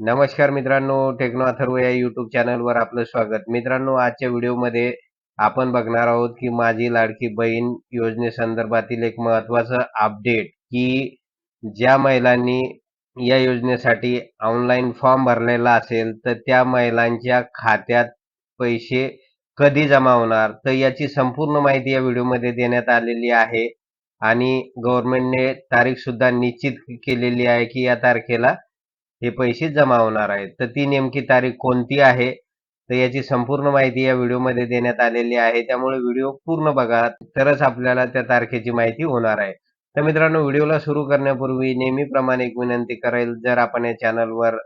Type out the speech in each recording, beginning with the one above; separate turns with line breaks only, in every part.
नमस्कार मित्रांनो टेक्नो अथर्व या युट्यूब चॅनलवर आपलं स्वागत. मित्रांनो आजच्या व्हिडिओमध्ये आपण बघणार आहोत की माझी लाडकी बहीण योजनेसंदर्भातील एक महत्वाचं अपडेट की ज्या महिलांनी या योजनेसाठी ऑनलाईन फॉर्म भरलेला असेल तर त्या महिलांच्या खात्यात पैसे कधी जमा होणार? तर याची संपूर्ण माहिती या व्हिडिओमध्ये देण्यात आलेली आहे. आणि गव्हर्नमेंटने तारीख सुद्धा निश्चित केलेली आहे की या तारखेला हे पैसे जमा होणार आहेत. तर ती नेमकी तारीख कोणती आहे? तर याची संपूर्ण माहिती या व्हिडिओमध्ये देण्यात आलेली आहे. त्यामुळे व्हिडिओ पूर्ण बघा. तरच आपल्याला त्या तारखेची माहिती होणार आहे. तर मित्रांनो व्हिडिओला सुरू करण्यापूर्वी नेहमीप्रमाणे एक विनंती करेल. जर आपण या चॅनलवर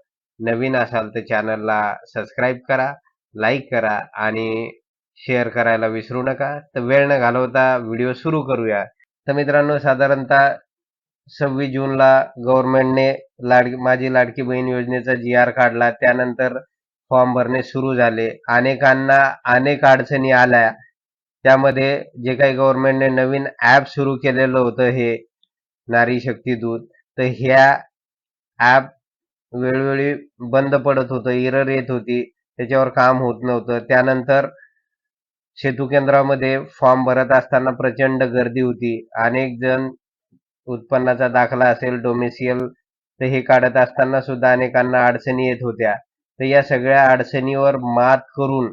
नवीन असाल तर चॅनलला सबस्क्राईब करा लाईक करा आणि शेअर करायला विसरू नका. तर वेळ न घालवता व्हिडिओ सुरू करूया. तर मित्रांनो साधारणतः सव्वीस जूनला गव्हर्नमेंटने लाड माझी लाडकी बहीण योजनेचा जी आर काढला. त्यानंतर फॉर्म भरणे सुरू झाले. अनेकांना अनेक अडचणी आल्या. त्यामध्ये जे काही गव्हर्नमेंटने नवीन ॲप सुरू केलेलं होतं हे नारी शक्ती दूत तर ह्या ॲप वेळोवेळी बंद पडत होतं इरर येत होती. त्याच्यावर काम होत नव्हतं. त्यानंतर सेतू केंद्रामध्ये फॉर्म भरत असताना प्रचंड गर्दी होती. अनेक जण उत्पन्नाचा दाखला असेल डोमेसियल तर हे काढत असताना सुद्धा अनेकांना अडचणी येत होत्या. तर या सगळ्या अडचणीवर मात करून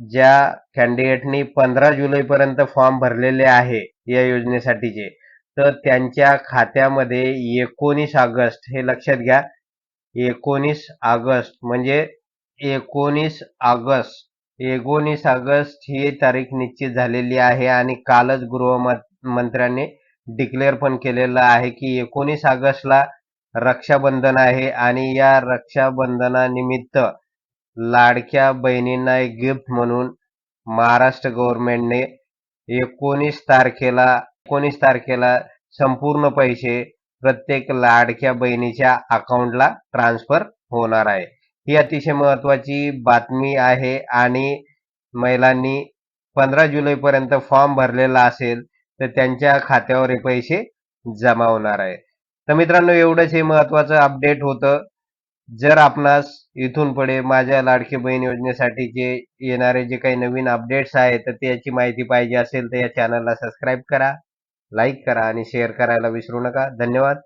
ज्या कॅन्डिडेटनी पंधरा जुलैपर्यंत फॉर्म भरलेले आहे या योजनेसाठीचे तर त्यांच्या खात्यामध्ये एकोणीस ऑगस्ट हे लक्षात घ्या एकोणीस ऑगस्ट म्हणजे एकोणीस ऑगस्ट एकोणीस ऑगस्ट ही तारीख निश्चित झालेली आहे आणि कालच गृहमंत्र्यांनी डिक्लेअर पण केलेलं आहे की एकोणीस ऑगस्टला रक्षाबंधन आहे आणि या रक्षाबंधनानिमित्त लाडक्या बहिणींना एक गिफ्ट म्हणून महाराष्ट्र गव्हर्नमेंटने एकोणीस तारखेला एकोणीस तारखेला संपूर्ण पैसे प्रत्येक लाडक्या बहिणीच्या अकाउंटला ट्रान्सफर होणार आहे. ही अतिशय महत्वाची बातमी आहे आणि महिलांनी पंधरा जुलैपर्यंत फॉर्म भरलेला असेल तर त्यांच्या खात्यावर हे पैसे जमा होणार आहे. तर मित्रांनो एवढंच हे महत्वाचं अपडेट होतं. जर आपणास इथून पुढे माझ्या लाडकी बहीण योजनेसाठीचे येणारे जे काही नवीन अपडेट्स आहेत तर त्याची माहिती पाहिजे असेल तर या चॅनलला सबस्क्राईब करा लाईक करा आणि शेअर करायला विसरू नका. धन्यवाद.